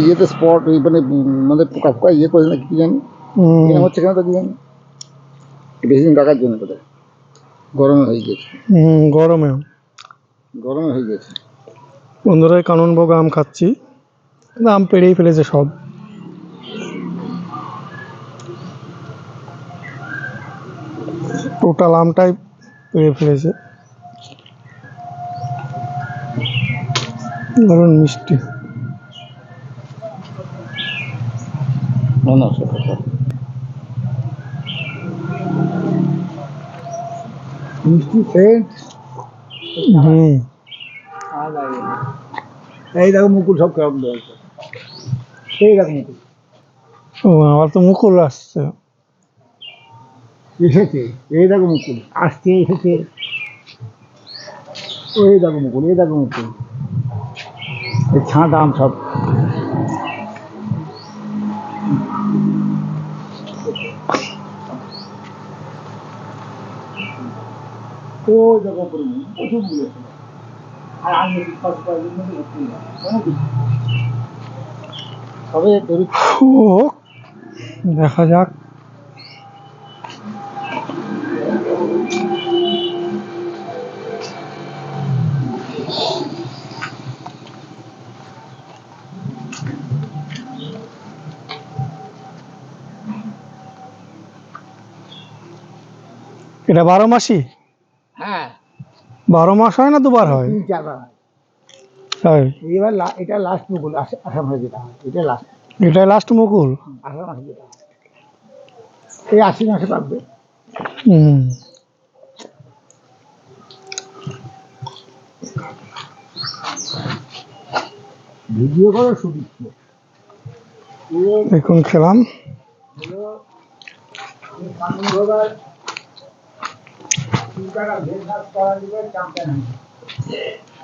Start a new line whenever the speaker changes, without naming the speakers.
ইয়েতে স্পট মানে মানে পোকা পোকা ইয়ে করে না কি জানি হচ্ছে কেন তো কি জানি বেশি দিন রাখার জন্য বোধহয় গরমে হয়ে গেছে
গরমে
গরমে হয়ে গেছে
বন্ধুরা কাননভোগ আম খাচ্ছি। আম পেড়েই ফেলেছে সব। টোটাল আমটাই পেড়ে ফেলেছে। দারুণ মিষ্টি।
না না সব সব মিষ্টি সেন্ট
হুম
এই দেখো মুকুল সব কেমন রয়েছে এই দেখো মুকুল
ও আবার তো মুকুল আসছে
এসেছে এই দেখো মুকুল আসছে এসেছে ওই দেখো মুকুল এই দেখো মুকুল এই ছাঁট আম সব ও দেখো উপরে প্রচুর মুকুল আছে। আর আমি ফার্স্ট কয়েকদিন মধ্যে ভর্তি হলাম।
তবে দেখা যাক এটা বারো মাসই?
হ্যাঁ।
বারো মাস হয় না দুবার হয়?
তিন চার বার।
তাই
এবার লা- এটা লাস্ট মুকুল আস- আষাঢ় মাসে যেটা হয় এটা লাস্ট
এটাই লাস্ট মুকুল?
আষাঢ় মাসে যেটা হয়। এই আশ্বিন মাসে পাকবে
হুম।
ভিডিও করো
দেখুন খেলাম।
टीका का भेदभाव कराने के चैंपियन है